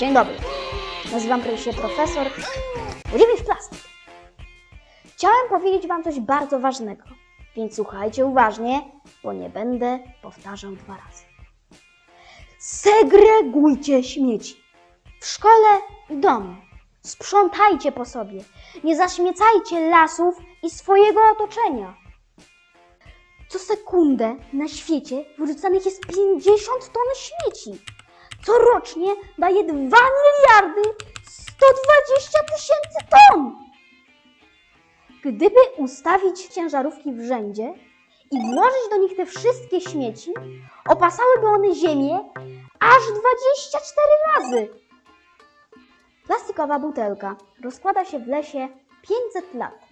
Dzień dobry. Nazywam się profesor Włodzimierz Plastik. Chciałem powiedzieć Wam coś bardzo ważnego, więc słuchajcie uważnie, bo nie będę powtarzał dwa razy. Segregujcie śmieci w szkole i domu. Sprzątajcie po sobie. Nie zaśmiecajcie lasów i swojego otoczenia. Co sekundę na świecie wyrzucanych jest 50 ton śmieci. Corocznie daje 2 miliardy 120 tysięcy ton. Gdyby ustawić ciężarówki w rzędzie i włożyć do nich te wszystkie śmieci, opasałyby one ziemię aż 24 razy. Plastikowa butelka rozkłada się w lesie 500 lat.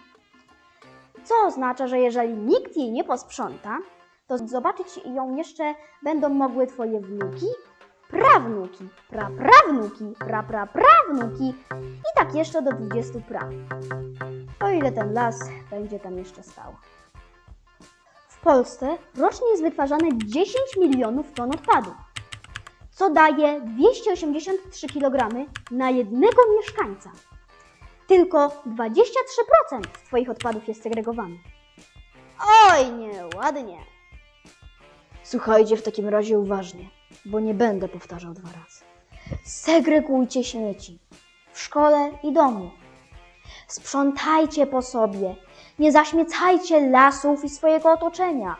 Co oznacza, że jeżeli nikt jej nie posprząta, to zobaczyć ją jeszcze będą mogły Twoje wnuki, prawnuki, praprawnuki, prapraprawnuki i tak jeszcze do 20 praw. O ile ten las będzie tam jeszcze stał. W Polsce rocznie jest wytwarzane 10 milionów ton odpadów, co daje 283 kg na jednego mieszkańca. Tylko 23% z Twoich odpadów jest segregowanych. Oj, nieładnie. Słuchajcie w takim razie uważnie, bo nie będę powtarzał dwa razy. Segregujcie śmieci w szkole i domu. Sprzątajcie po sobie. Nie zaśmiecajcie lasów i swojego otoczenia.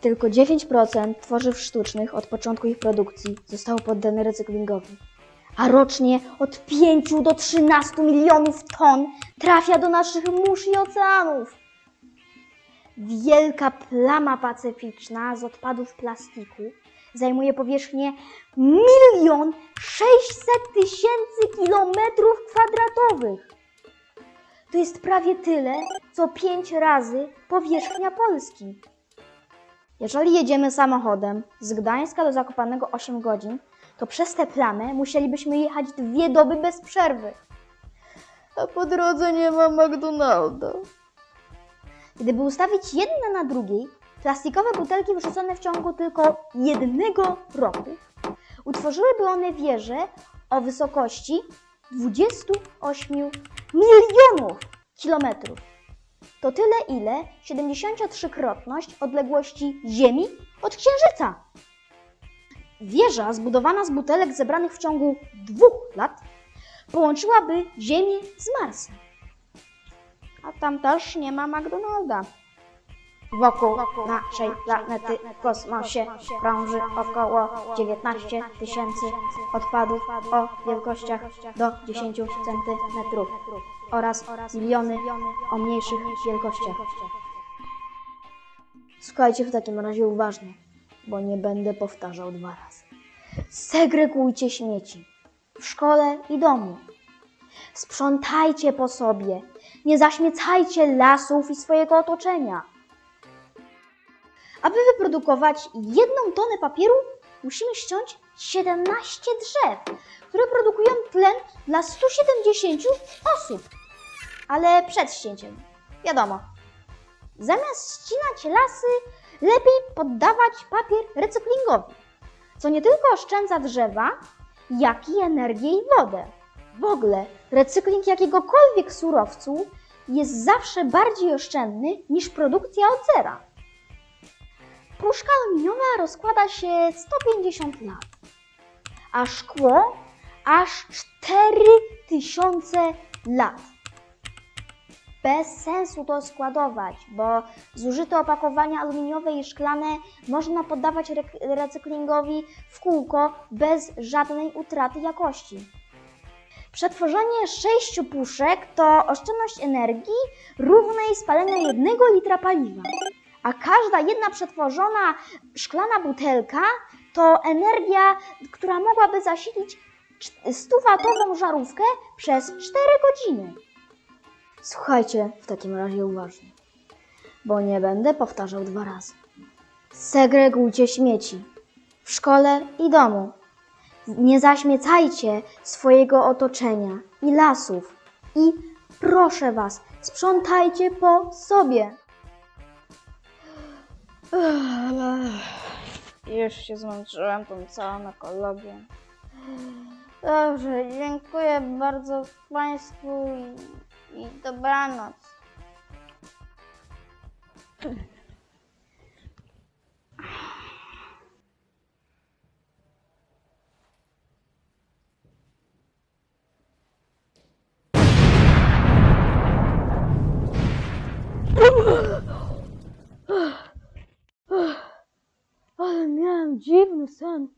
Tylko 9% tworzyw sztucznych od początku ich produkcji zostało poddane recyklingowi, a rocznie od 5 do 13 milionów ton trafia do naszych mórz i oceanów. Wielka plama pacyficzna z odpadów plastiku zajmuje powierzchnię milion 600 tysięcy kilometrów kwadratowych. To jest prawie tyle, co 5 razy powierzchnia Polski. Jeżeli jedziemy samochodem z Gdańska do Zakopanego 8 godzin, to przez tę plamę musielibyśmy jechać dwie doby bez przerwy. A po drodze nie ma McDonalda. Gdyby ustawić jedne na drugiej, plastikowe butelki wyrzucone w ciągu tylko jednego roku, utworzyłyby one wieżę o wysokości 28 milionów kilometrów. To tyle, ile 73-krotność odległości Ziemi od Księżyca. Wieża zbudowana z butelek zebranych w ciągu dwóch lat połączyłaby Ziemię z Marsem. A tam też nie ma McDonalda. Wokół naszej planety w kosmosie krąży około 19 tysięcy odpadów o wielkościach do 10 cm oraz miliony o mniejszych wielkościach. Słuchajcie w takim razie uważnie, bo nie będę powtarzał dwa razy. Segregujcie śmieci w szkole i domu. Sprzątajcie po sobie. Nie zaśmiecajcie lasów i swojego otoczenia. Aby wyprodukować jedną tonę papieru, musimy ściąć 17 drzew, które produkują tlen dla 170 osób. Ale przed ścięciem, wiadomo, zamiast ścinać lasy, lepiej poddawać papier recyklingowi, co nie tylko oszczędza drzewa, jak i energię i wodę. W ogóle recykling jakiegokolwiek surowcu jest zawsze bardziej oszczędny niż produkcja od zera. Puszka aluminiowa rozkłada się 150 lat, a szkło aż 4000 lat. Bez sensu to składować, bo zużyte opakowania aluminiowe i szklane można poddawać re- recyklingowi w kółko bez żadnej utraty jakości. Przetworzenie sześciu puszek to oszczędność energii równej spaleniu jednego litra paliwa, a każda jedna przetworzona szklana butelka to energia, która mogłaby zasilić 100-watową żarówkę przez 4 godziny. Słuchajcie w takim razie uważnie, bo nie będę powtarzał dwa razy. Segregujcie śmieci w szkole i domu. Nie zaśmiecajcie swojego otoczenia i lasów. I proszę Was, sprzątajcie po sobie. Już się zmęczyłem tą całą ekologią. Dobrze, dziękuję bardzo Państwu i, i dobranoc. Civciv mi sen?